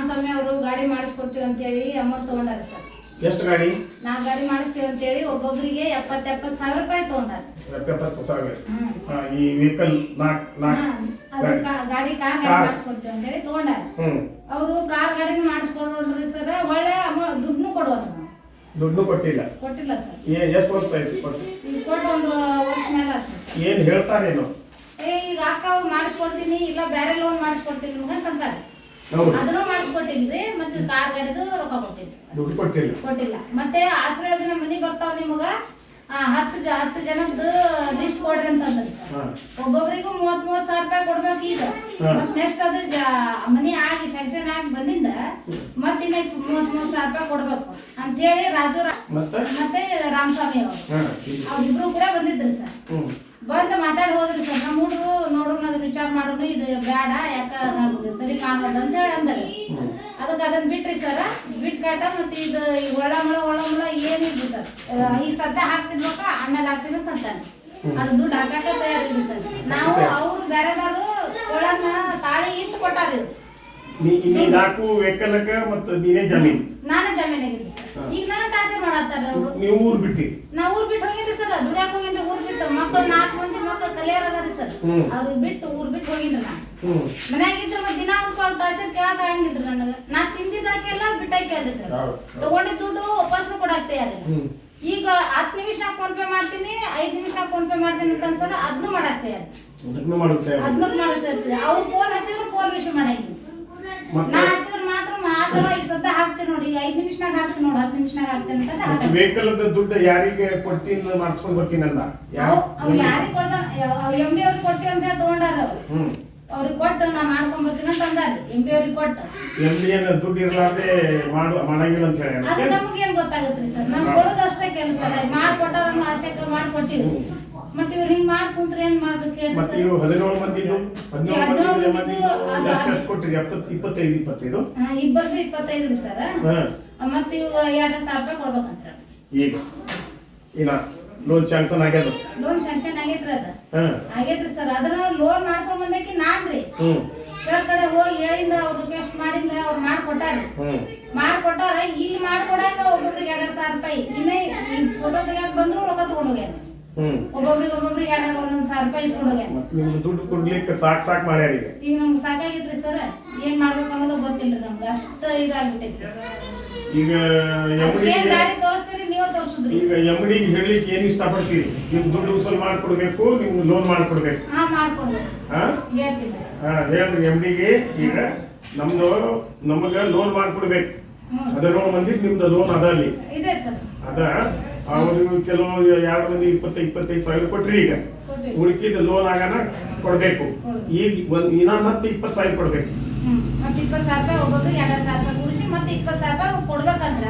ಮಾಡಿಸ್ಕೊಡ್ತೀವಿ ಅಂತೇಳಿ ಅಮೌಂಟ್ ತಗೊಂಡಾರ ಸರ್. ಎಷ್ಟು ಗಾಡಿ? ನಾವು ಗಾಡಿ ಮಾಡಿಸ್ತೀವಿ ಅಂತೇಳಿ ಒಬ್ಬೊಬ್ರಿಗೆ ಎಪ್ಪತ್ತು ಎಪ್ಪತ್ತು ಸಾವಿರ ರೂಪಾಯಿ ತಗೊಂಡಾರ. ಎಪ್ಪತ್ತು ಸಾವಿರ. ಹಾ, ಈ ವೆಹಿಕಲ್ ನಾಲ್ಕು ಹಾ, ನಾಲ್ಕು ಅದು ಕಾ- ಗಾಡಿ ಕಾರ್ ಗಾಡಿ. ಮಾಡಿಸ್ಕೊಡ್ತೀವಿ ಅಂತೇಳಿ ತಗೊಂಡಾರ. ಹ್ಮ್. ಅವರು ಕಾರ್ ಗಾಡಿನ ಮಾಡಿಸ್ಕೊಡ್ರಿ ಸರ್ ಒಳ್ಳೆ ಅಮೌಂಟ್ ದುಡ್ಡು ಕೊಡೋರು ನಾವು ದುಡ್ಡು ಕೊಟ್ಟಿಲ್ಲ. ಕೊಟ್ಟಿಲ್ಲ ಸರ್. ಏ ಎಷ್ಟು ವರ್ಷ ಆಯ್ತು ಕೊಟ್ಟು? ಈಗ ಕೊಟ್ಟು ಒಂದು ವರ್ಷ ಮೇಲೆ ಆಗ್ತದೆ ಸರ್. ಏನ್ ಹೇಳ್ತಾರೇನು? ಏ ಈಗ ಅಕ್ಕ ಅವ್ರು ಮಾಡಿಸ್ಕೊಡ್ತೀನಿ ಇಲ್ಲ ಬೇರೆ ಲೋನ್ ಮಾಡಿಸ್ಕೊಡ್ತೀನಿ ನಿಮ್ಗೆ ಅಂತ ಅಂತಾರೆ ಹೌದು ಅದನ್ನು ಮಾಡಿಸ್ಕೊಟ್ಟಿದ್ರಿ ಮತ್ತೆ ಕಾರ್ ಗಾಡಿದು ರೊಕ್ಕ ಕೊಟ್ಟಿದ್ರಿ. ದುಡ್ಡು ಕೊಟ್ಟಿಲ್ಲ. ಕೊಟ್ಟಿಲ್ಲ. ಮತ್ತೆ ಆಶ್ರಯ ಯೋಜನೆ ಮನಿ ಬರ್ತಾವ ನಿಮಗ? ಹತ್ತು ಹತ್ತು ಜನದ್ದು ಲಿಸ್ಟ್ ಕೊಡ್ರಿ ಅಂತ ಅಂದ್ರಿ ಸರ್ ಒಬ್ಬೊಬ್ರಿಗೂ ಮೂವತ್ ಮೂವತ್ ಸಾವಿರ ರೂಪಾಯಿ ಕೊಡ್ಬೇಕು ಈಗ. ಮತ್ತ್ ಮತ್ ನೆಕ್ಸ್ಟ್ ಅದು ಮನಿ ಆಗಿ ಸ್ಯಾಂಕ್ಷನ್ ಆಗಿ ಬಂದಿಂದ ಮತ್ ಇನ್ನ ಮೂವತ್ ಮೂವತ್ ಸಾವಿರ ರೂಪಾಯಿ ಕೊಡ್ಬೇಕು ಅಂತ ಹೇಳಿ ರಾಜು ಮತ್ತೆ? ಮತ್ತೆ ರಾಮಸ್ವಾಮಿ ಅವರು. ಅವ್ರಿಬ್ರು ಕೂಡ ಬಂದಿದ್ರು ಸರ್. ಬಂದು ಮಾತಾಡಿ ಹೋದ್ರಿ ಸರ್. ನಮ್ಮ ಹುಡುಗರು ನೋಡೋಣ ಅದನ್ನ ವಿಚಾರ ಮಾಡೋಣ. ಇದು ಬೇಡ ಯಾಕ ನಮ್ಗೆ ಸರಿ ಕಾಣೋದು ಅಂತ ಹೇಳಿ ಅಂದ್ರೆ. ಅದಕ್ಕೆ ಅದನ್ನ ಬಿಟ್ರಿ ಸರ್. ಬಿಟ್ಟು ಕಾಟ ಮತ್ತೆ ಇದು ಈ ಒಳಮಳ ಒಳಮಳ ಏನಿದ್ರಿ ಸರ್. ಈಗ ಸದ್ಯ ಹಾಕ್ತಿದ್ಬೇಕ ಆಮೇಲೆ ಹಾಕ್ತೀನಿ ಅಂತ ಅಂತಾನೆ. ಅದು ದುಡ್ಡು ಹಾಕಾಕ ತಯಾರಿ ಸರ್. ನಾವು ಅವ್ರು ಬೇರೆದಾರು ಒಳನ ತಾಳಿ ಇಟ್ಟು ಕೊಟ್ಟಾರಿ ನೀ ನೀ ನಾಲ್ಕು ವೆಹಿಕಲ್ಕ ಮತ್ತು ನೀನೇ ಜಮೀನ್? ನಾನೇ ಜಾಮೀನಾಗಿದ್ರಿ ಸರ್. ಈಗ ನಾನು ಟಾರ್ಚರ್ ಮಾಡತ್ತಾರ ಅವರು. ನೀವು ಊರ್ ಬಿಟ್ಟಿ ನಾ ಊರ್ ಬಿಟ್ಟು ಹೋಗಿನ್ರಿ ಸರ್. ದುಡ್ಯಾಕ ಹೋಗಿನ್ರಿ ಮಕ್ಕಳು ನಾಲ್ಕು ಮಂದಿ ಮಕ್ಕಳು ಕಲಿಯಾರ ಅದಾರಿ ಸರ್. ಅವ್ರಿಗೆ ಬಿಟ್ಟು ಊರ್ ಬಿಟ್ಟು ಹೋಗಿನ್ರಿ ನಾನು. ಮನ್ಯಾಗ ಇದ್ರ ಮತ್ತೆ ದಿನ ಒಂದು ಸ್ವಲ್ಪ ಟಾರ್ಚರ್ ಕೇಳಕ್ ಆಗಂಗಿಲ್ರಿ ನನಗ. ನಾ ತಿಂದಿದ್ದಾಕೆಲ್ಲ ಬಿಟ್ಟಾಕಿ ಅಲ್ಲ ಸರ್. ತಗೊಂಡಿದ್ ದುಡ್ಡು ವಾಪಸ್ನು ಕೊಡಾಕ್ತೆ ಅದ. ಈಗ ಹತ್ತು ನಿಮಿಷನಾಗ ಫೋನ್ ಪೇ ಮಾಡ್ತೀನಿ ಐದ್ ನಿಮಿಷನಾಗ ಫೋನ್ ಪೇ ಮಾಡ್ತೀನಿ ಅಂತ ಸರ್ ಅದನ್ನು ಮಾಡಾಕ್ತೆ ಯಾರು ಅದನ್ನು ಮಾಡುತ್ತೆ. ಸರ್. ಅವ್ರು ಫೋನ್ ಹಚ್ಚಿದ್ರು ಫೋನ್ ರಿಸೀವ್ ಮಾಡಂಗಿಲ್ಲ. ನಾ ಹಚ್ಚಿದ್ರೆ ಮಾತ್ರ ಈಗ ಸದ್ದ ಹಾಕ್ತೀನಿ ನೋಡಿ ಈಗ ಐದ್ ನಿಮಿಷನಾಗ ಹಾಕ್ತೀನಿ ನೋಡಿ ಹತ್ತು ನಿಮಿಷನಾಗ ಹಾಕ್ತೇನೆ ಅಂತ ಹಾಕ್ತೀನಿ ವೆಹಿಕಲ್ ದುಡ್ಡು ಯಾರಿಗೆ ಕೊಡ್ತೀನಿ ಮಾಡಿಸ್ಕೊಂಡ್ ಬರ್ತೀನಲ್ಲ? ಅವ್ ಯಾರಿಗ್ ಕೊಡ್ದ ಎಂ ಬಿ ಅವ್ರಿಗೆ ಕೊಡ್ತೀವಿ ಅಂತ ಹೇಳಿ ತಗೊಂಡಾರ ಅವ್ರಿಗೆ ಕೊಟ್ಟು ನಾ ಮಾಡ್ಕೊಂಡ್ ಬರ್ತೀನಿ ಅಂತ ಅಂದಾರಿ ಎಂ ಬಿ ಅವ್ರಿಗೆ ಕೊಟ್ಟು. ಎಂ ಬಿ ಏನ್ ದುಡ್ಡು ಇರಲಾರ್ದೆ ಮಾಡು ಮಾಡಂಗಿಲ್ಲ ಅಂತ ಹೇಳಿ. ಅದು ನಮಗೇನ್ ಗೊತ್ತಾಗುತ್ತೆ ಸರ್? ನಮ್ಗೆ ಕೊಡೋದು ಅಷ್ಟೇ ಕೆಲಸ ಮಾಡ್ಕೊಟ್ಟಾರ ಆಶೆಕ ಮಾಡ್ಕೊಟ್ಟಿವಿ. ಮತ್ತೆ ಇವ್ರು ಹಿಂಗ್ ಮಾಡ್ ಕುಂತ್ರೆ ಏನ್ ಮಾಡ್ಬೇಕು ಹೇಳಿ ಮತ್ತೆ ಇವು ಹದಿನೇಳು ಮಂದಿದು ಹದಿನೇಳು ಮಂದಿದು ಕೊಟ್ಟಿರಿ ಎಪ್ಪತ್ತು ಇಪ್ಪತ್ತೈದು ಇಪ್ಪತ್ತೈದು. ಇಬ್ಬರದು ಇಪ್ಪತ್ತೈದು ರೀ ಸರ್. ಹಾ. ಮತ್ತೆ ಇವು ಎರಡ್ ಸಾವಿರ ರೂಪಾಯಿ ಕೊಡ್ಬೇಕಂತ ಈಗ ಏನ ಲೋನ್ ಚಾನ್ಸನ್ ಆಗ್ಯದ. ಲೋನ್ ಶಾಂಕ್ಷನ್ ಆಗೈತ್ರಿ ಅದ. ಹಾ. ಆಗೈತ್ರಿ ಸರ್. ಅದನ್ನ ಲೋನ್ ಮಾಡ್ಸೋ ಬಂದಕ್ಕೆ ನಾನ್ರಿ ರೀ. ಸರ್ ಕಡೆ ಹೋಗಿ ಹೇಳಿಂದ ಅವ್ರು ರಿಕ್ವೆಸ್ಟ್ ಮಾಡಿಂದ ಅವ್ರು ಮಾಡ್ಕೊಟ್ಟಾರ. ಮಾಡ್ಕೊಟ್ಟಾರ. ಇಲ್ಲಿ ಮಾಡ್ಕೊಡಾಕ ಒಬ್ಬೊಬ್ರಿಗೆ ಎರಡ್ ಸಾವಿರ ರೂಪಾಯಿ. ಇನ್ನೇ ಫೋಟೋ ತೆಗಿಯಾಕ ಬಂದ್ರು ರೊಕ್ಕ ತಗೊಂಡ್ ಹೋಗ್ಯಾರ. ಹ್ಮ್ ಒಬ್ಬೊಬ್ರಿಗೆ ಒಬ್ಬೊಬ್ರಿಗೆ ಎರಡ್ ಒಂದೊಂದ್ ಸಾವಿರ ರೂಪಾಯಿ ಇಸ್ಕೊಂಡ್ ಹೋಗ್ಯಾರ ನಿಮ್ಗೆ ದುಡ್ಡು ಕೊಡ್ಲಿಕ್ಕೆ ಸಾಕ್ ಸಾಕ್ ಮಾಡ್ಯಾರ ಈಗ. ಈಗ ನಮ್ಗೆ ಸಾಕಾಗಿತ್ರಿ ಸರ್ ಏನ್ ಮಾಡ್ಬೇಕು ಅನ್ನೋದು ಗೊತ್ತಿಲ್ರಿ ನಮ್ಗೆ. ಅಷ್ಟ ಇದಾಗ್ಬಿಟ್ಟೈತ್ರಿ ಈಗ ಏನ್ ಎಮ್ಡಿಗೆ ದಾರಿ ತೋರಿಸ್ತೀರಿ ನೀವ ತೋರ್ಸುದ್ರಿ. ಈಗ ಎಮ್ಡಿಗೆ ಹೇಳಲಿಕ್ಕೆ ಏನ್ ಇಷ್ಟಪಡ್ತೀರಿ? ನಿಮ್ ದುಡ್ಡು ಉಸಲ್ ಮಾಡ್ಕೊಡ್ಬೇಕು ನಿಮ್ಗೆ ಲೋನ್ ಮಾಡ್ಕೊಡ್ಬೇಕು. ಹಾ ಮಾಡ್ಕೊಡ್ಬೇಕು ಹಾ? ಹೇಳ್ತೀನಿ ಸರ್ ಹಾ ಹೇಳ್ರಿ ಎಮ್ಡಿಗೆ ಈಗ ನಮ್ದು ನಮಗ ಲೋನ್ ಮಾಡ್ಕೊಡ್ಬೇಕು. ಹ್ಮ್. ಹದಿನೇಳು ಮಂದಿ ನಿಮ್ದು ಲೋನ್ ಅದ ಅಲ್ಲಿ. ಇದೆ ಸರ್ ಅದ ಅವ್ರಿಗೆ ಕೆಲವು ಎರಡು ಮಂದಿ ಇಪ್ಪತ್ತ ಇಪ್ಪತ್ತೈದು ಸಾವಿರ ಕೊಟ್ರಿ ಈಗ. ಉಳಕಿದ ಲೋನ್ ಆಗಾನ ಕೊಡ್ಬೇಕು. ಈಗ ಒಂದ್ ಇನ್ನ ಮತ್ತೆ ಇಪ್ಪತ್ತು ಸಾವಿರ ಕೊಡ್ಬೇಕು. ಮತ್ತೆ ಇಪ್ಪತ್ತು ಸಾವಿರ ರೂಪಾಯಿ ಒಬ್ಬೊಬ್ರಿಗೆ ಎರಡ್ ಸಾವಿರ ರೂಪಾಯಿ ಕೂಡಿಸಿ ಮತ್ತೆ ಇಪ್ಪತ್ತು ಸಾವಿರ ರೂಪಾಯಿ ಅಂದ್ರೆ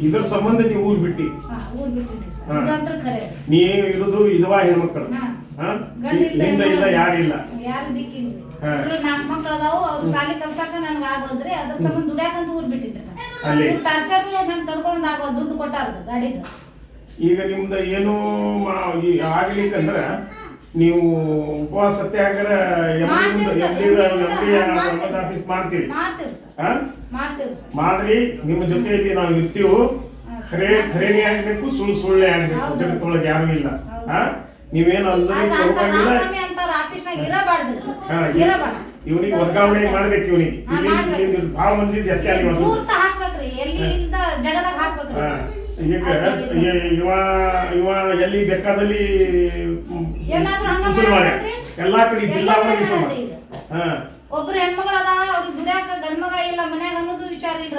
ಇದ್ರ ಸಂಬಂಧ ನೀವು ಊರ್ ಬಿಟ್ಟಿ. ಹಾ ಊರ್ ಬಿಟ್ಟಿದ್ರಿ ಸರ್. ಹಾ. ಇದಂತ್ರ ಖರೆ ನೀ ಇರುದು ಇದವಾ ಹೆಣ್ಮಕ್ಳು. ಹಾ. ಹಾ? ಗಂಡ ಇಲ್ಲ ಯಾರಿಲ್ಲ ಯಾರು ದಿಕ್ಕಿಲ್ರಿ. ಹಾ. ಇದ್ರಲ್ಲಿ ನಾಲ್ಕು ಮಕ್ಳು ಅದಾವು ಅವ್ರು ಸಾಲಿ ಕಲ್ಸಾಕ ನನ್ಗೆ ಆಗೋದ್ರಿ ಅದ್ರ ಸಂಬಂಧ ದುಡ್ಯಾಕಂತ ಊರ್ ಬಿಟ್ಟಿದ್ರಿ. ಅಲ್ಲಿ. ಟಾರ್ಚರ್ ನನ್ ತಡ್ಕೊಂಡ್ ಆಗೋ ದುಡ್ಡು ಕೊಟ್ಟಾರ್ದು ಗಾಡಿದು ಈಗ ನಿಮ್ದು ಏನು ಮಾ- ಈ ಆಗ್ಲಿಕ್ಕಂದ್ರ ನೀವು ಉಪವಾಸ ಸತ್ಯಾಗ್ರಹ. ಆಫೀಸ್ ಮಾಡ್ತೀರಿ. ಮಾಡ್ರಿ ನಿಮ್ಮ ಜೊತೆಯಲ್ಲಿ ನಾವು ಇರ್ತೀವಿ. ಖರೆ ಖರೇನೆ ಆಗ್ಬೇಕು ಸುಳ್ಳು ಸುಳ್ಳೆ ಆಗ್ಬೇಕು. ಜಗತ್ತೊಳಗೆ ಯಾರು ಇಲ್ಲ. ನೀವೇನು ಇರಬಾರ್ದು. ಇವನಿಗೆ ವರ್ಗಾವಣೆ ಮಾಡ್ಬೇಕು ಇವನಿಗೆ. ಬಹಳ ಮಂದಿ ಜಾಸ್ತಿ ಆಗಿ ಈಗ ಯುವ ಇವ ಇವ ಎಲ್ಲಿ ಬೇಕಾದಲ್ಲಿ. ಎಲ್ಲಾ ಕಡೆ ಜಿಲ್ಲಾ ಒಳಗೆ. ಹಾ ಒಬ್ರು ಹೆಣ್ಮಗಳು ಅದಾವ ಅವ್ರಿಗೆ ದುಡ್ಯಾಕ ಗಂಡ್ ಮಗ ಇಲ್ಲ ಮನ್ಯಾಗ ಅನ್ನೋದು ವಿಚಾರ ಇಲ್ಲ.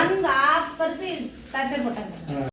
ಹಂಗ ಆ ಪರಿಸ್ಥಿತಿ ಟಾರ್ಚರ್ ಕೊಟ್ಟಾಗ.